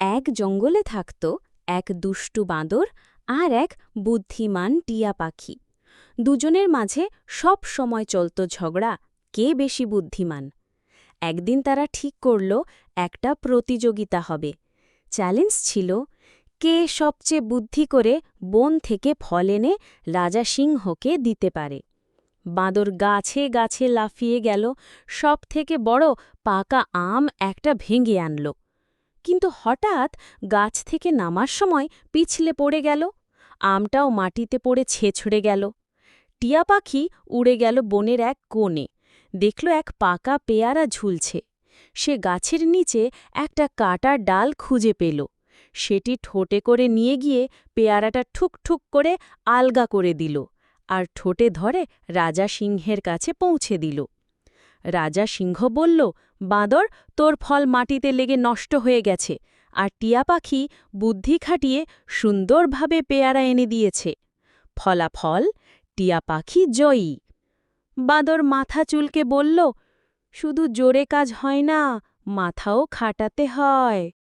এক জঙ্গলে থাকত এক দুষ্টু বাঁদর আর এক বুদ্ধিমান টিয়া পাখি। দুজনের মাঝে সব সময় চলত ঝগড়া, কে বেশি বুদ্ধিমান। একদিন তারা ঠিক করল, একটা প্রতিযোগিতা হবে। চ্যালেঞ্জ ছিল, কে সবচেয়ে বুদ্ধি করে বন থেকে ফল এনে রাজা সিংহকে দিতে পারে। বাঁদর গাছে গাছে লাফিয়ে গেল সব থেকে বড় পাকা আম একটা ভেঙে আনল। কিন্তু হঠাৎ গাছ থেকে নামার সময় পিছলে পড়ে গেল, আমটাও মাটিতে পড়ে ছেছড়ে গেল। টিয়া পাখি উড়ে গেল বনের এক কোণে, দেখল এক পাকা পেয়ারা ঝুলছে। সে গাছের নিচে একটা কাটার ডাল খুঁজে পেল। সেটি ঠোঁটে করে নিয়ে গিয়ে পেয়ারাটা ঠুক ঠুক করে আলগা করে দিল আর ঠোঁটে ধরে রাজা সিংহের কাছে পৌঁছে দিল। রাজা সিংহ বলল, বাঁদর, তোর ফল মাটিতে লেগে নষ্ট হয়ে গেছে, আর টিয়া পাখি বুদ্ধি খাটিয়ে সুন্দরভাবে পেয়ারা এনে দিয়েছে। ফলাফল, টিয়া পাখি জয়ী। বাঁদর মাথা চুলকে বলল, শুধু জোরে কাজ হয় না, মাথাও খাটাতে হয়।